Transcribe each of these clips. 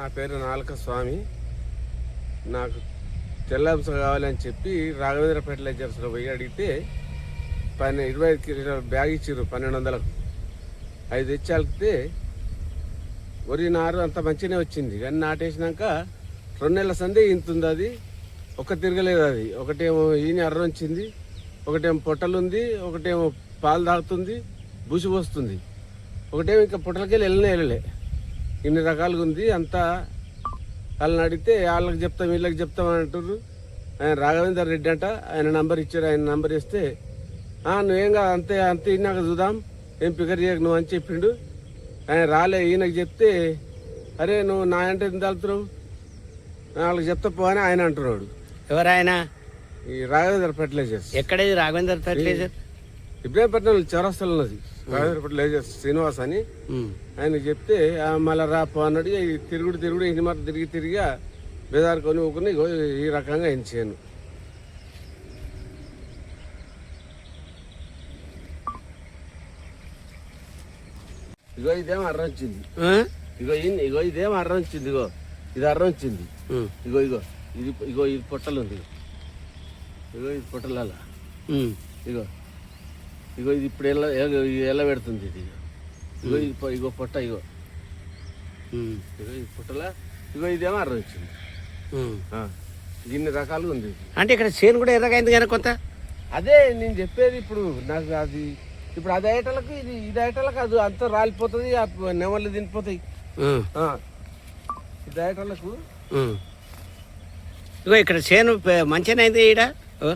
నా పేరు నాలుక స్వామి. నాకు తెల్లంస కావాలని చెప్పి రాఘవేంద్ర ఫెర్టిలైజర్స్లో పోయి అడిగితే పన్నె ఇరవై ఐదు కిలోమీటర్ బ్యాగ్ ఇచ్చారు పన్నెండు వందలకు. ఐదు తెచ్చాలితే వరి నారు అంత మంచిగానే వచ్చింది. కానీ నాటేసినాక రెండు నెలల సందే ఇంతుంది అది. ఒక తిరగలేదు అది. ఒకటేమో ఈని అర్ర వచ్చింది ఒకటేమో పొట్టలుంది ఒకటేమో పాలు తాగుతుంది బుసి పోస్తుంది. ఒకటేమో ఇంకా పొట్టలకెళ్ళి వెళ్ళనే వెళ్ళలే. ఇన్ని రకాలుగా ఉంది అంతా వాళ్ళని అడిగితే వాళ్ళకి చెప్తాం వీళ్ళకి చెప్తాం అని అంటారు ఆయన రాఘవేందర్ రెడ్డి అంట ఆయన నంబర్ ఇచ్చారు ఆయన నంబర్ ఇస్తే "ఆ, నువ్వేం కాదు అంతే అంతే ఇన్నాక చూద్దాం ఏం ఫిగర్ చేయకు నువ్వు అని చెప్పిండు. ఆయన రాలే ఈయనకి చెప్తే అరే నువ్వు నా అంటే ఎందుకు వెళ్తున్నావు వాళ్ళకి చెప్తా పో అని ఆయన అంటున్నాడు. ఎవరాయన? ఈ రాఘవేంద్ర ఫెర్టిలైజర్స్. ఎక్కడేది రాఘవేందర్ ఫెర్టిలైజర్? ఇబ్రాహీంపట్నం చౌరస్తాలో ఉన్నది. రాఘవేంద్ర ఫెర్టిలైజర్స్ శ్రీనివాస్ అని. ఆయన చెప్తే "ఆ, మళ్ళా రా పో అన్నాడు ఇక ఈ తిరుగుడు తిరుగుడు ఇన్ని మరి తిరిగి తిరిగి బేదారు కొని ఊకుని ఇగో ఈ రకంగా ఎంచాను ఇగో ఇదేమో అర్ర వచ్చింది? ఇగో ఇగో ఇదేమో అర్ర వచ్చింది ఇగో. ఇది అర్ర వచ్చింది. ఇగో ఇగో. ఇది ఇగో ఇది పొట్టలు ఉంది. ఇగో ఇది పొట్టల. ఇగో. ఇగో ఇది ఇప్పుడు ఎల్ల- ఎల్ల పెడుతుంది ఇది? ఇగో ఇది ఇగో పొట్ట ఇగో. ఇగో ఈ పుట్టల? ఇగో ఇదేమో అర్ర వచ్చింది. ఇన్ని రకాలుగా ఉంది. అంటే ఇక్కడ చేను కూడా ఎర్రగైంది కానీ కొంత? అదే నేను చెప్పేది ఇప్పుడు నాకు అది ఇప్పుడు అది అయ్యేటలకు ఇది ఇది అయ్యేటలకు అది అంతా రాలిపోతుంది నెమళ్ళు తినిపోతాయి. ఇది అయ్యేటలకు. ఇగో ఇక్కడ చేను మంచిగానే అయింది ఈడ? ఓ.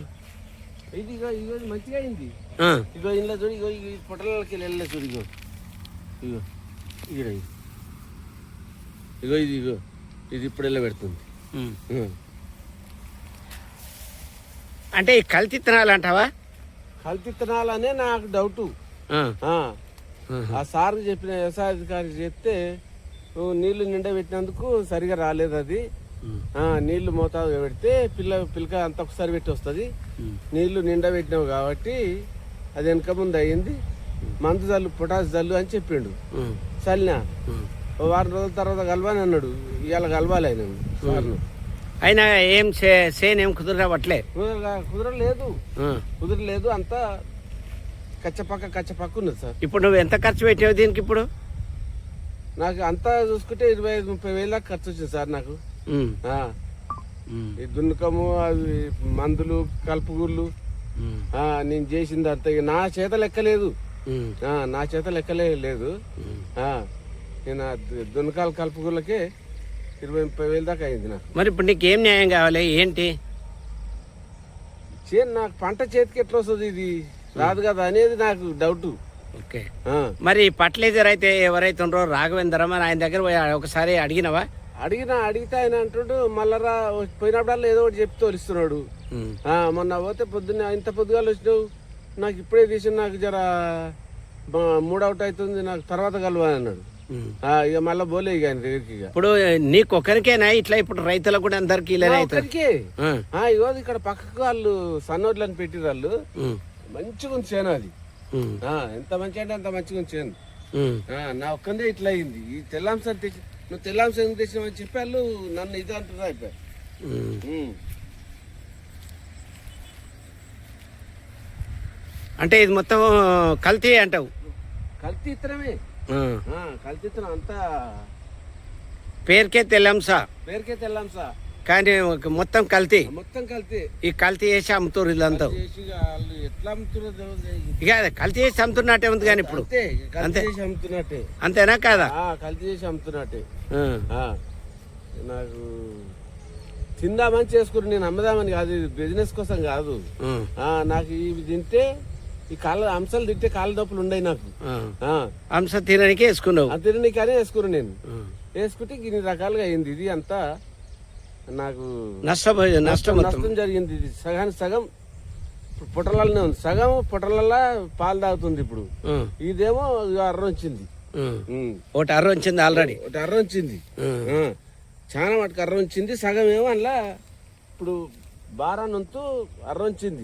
ఇది ఇగో మంచిగా అయింది. ఇగో ఇంట్లో చూడు ఇగో ఇగో ఈ పొట్టలకి వెళ్ళలే చూడు ఇగో. ఇగో ఈడ ఇది. ఇగో ఇది ఇగో. ఇది ఇప్పుడు వెళ్ళ పెడుతుంది. అంటే ఈ కల్తీ తినాలి అంటావా? కల్తీ తినాలనే నాకు డౌటు. ఆ. సార్కి చెప్పిన వ్యవసాయ అధికారి చెప్తే "నువ్వు నీళ్ళు నిండా పెట్టినందుకు సరిగా రాలేదు అది. నీళ్ళు మోతాదుగా పెడితే పిల్ల పిల్లక అంత ఒకసారి పెట్టి వస్తుంది. నీళ్ళు నిండా పెట్టినావు కాబట్టి అది వెనక ముందు అయ్యింది. మందు జల్లు పొటాస్ జల్లు అని చెప్పిండు. చల్లినా వారం రోజుల తర్వాత కలవని అన్నాడు. ఇవాళ కలవాలి ఆయన. అయినా ఏం చేను ఏం కుదరవట్లే కుదర- కుదరలేదు. కుదరలేదు అంతా కచ్చపక్క కచ్చపక్క ఉన్నది సార్. ఇప్పుడు నువ్వు ఎంత ఖర్చు పెట్టావు దీనికి ఇప్పుడు? నాకు అంతా చూసుకుంటే ఇరవై ఐదు ముప్పై వేల ఖర్చు వచ్చింది సార్ నాకు. ఈ దున్నకము అవి మందులు కలుపుగుళ్ళు నేను చేసింది అంత. నా చేత లెక్కలేదు నా చేత లెక్కలే లేదు. నేను దున్నకాలు కలుపుగుళ్ళకే ఇరవై ముప్పై వేలు దాకా అయింది నాకు. మరి ఇప్పుడు నీకు ఏం న్యాయం కావాలి? ఏంటి? చే నాకు పంట చేతికి ఎట్లా వస్తుంది ఇది? రాదు కదా అనేది నాకు డౌట్. ఓకే. మరి ఫర్టిలైజర్ అయితే ఎవరైతే రాఘవేంద్ర మరి ఆయన దగ్గర పోయి ఒకసారి అడిగినవా? అడిగినా అడిగితే ఆయన అంటుండు మళ్ళా రా పోయినప్పుడల్లా ఏదో ఒకటి చెప్పి తోలిస్తున్నాడు. మొన్న పోతే పొద్దున్న ఇంత పొద్దుగాలు వచ్చినావు నాకు ఇప్పుడే తీసి నాకు జర మూడ్ అవుట్ అవుతుంది నాకు తర్వాత కలవా అన్నాడు. ఇక మళ్ళీ పోలే ఇక ఆయన దగ్గరికి ఇప్పుడు నీకు ఒక్కరికేనా? ఇట్లా ఇప్పుడు రైతులకు కూడా అందరికి ఇగో ఇక్కడ పక్కకు వాళ్ళు సన్నోడ్లని పెట్టిన వాళ్ళు. మంచిగా ఉంది చేను అది. ఎంత మంచిగా అంటే అంత మంచిగా ఉంది చేను. నా ఒక్కందే ఇట్లా అయింది. ఈ తెల్లాంశం తెచ్చి నువ్వు తెల్లాంశం ఎందుకు తెచ్చినావని చెప్పి వాళ్ళు నన్ను ఇది అంటున్నారు అయిపోయారు. అంటే ఇది మొత్తం కల్తీ అంటావు. కల్తీ ఇత్తనమే. కల్తీ ఇత్తనం అంతా. పేరుకే తెల్లంస. పేరుకే తెల్లాంశ కానీ మొత్తం కల్తీ. మొత్తం కల్తీ. ఈ కల్తీ చేసి అమ్ముతారు ఇల్లంతా చేసి ఇక కల్తీ చేసి అమ్ముతున్నట్టే ఉంది కానీ ఇప్పుడు. అంతే. కల్తీ. చేసి అమ్ముతున్నట్టే అంతేనా కాదా? కల్తీ చేసి అమ్ముతున్నట్టే నాకు తిందామని చేసుకుని నేను అమ్మదామని కాదు ఇది బిజినెస్ కోసం కాదు. నాకు ఇవి తింటే ఈ కాళ్ళ అంశాలు తింటే కాళ్ళ దప్పులు ఉన్నాయి నాకు. అంశ తినడానికి వేసుకున్నావు. ఆ తిని కానీ వేసుకుని నేను. వేసుకుంటే ఇన్ని రకాలుగా అయింది. ఇది అంతా నాకు నష్టం నష్టం జరిగింది. ఇది సగానికి సగం ఇప్పుడు పుట్టలలోనే ఉంది. సగం పుట్టలల్లో పాలు తాగుతుంది ఇప్పుడు. ఇదేమో అర్ర వచ్చింది. ఒకటి అర్ర వచ్చింది ఆల్రెడీ ఒకటి అర్ర వచ్చింది. చాలా మటుకు అర్ర వచ్చింది సగం ఏమో అందులో ఇప్పుడు బారా నొంతు అర్ర వచ్చింది.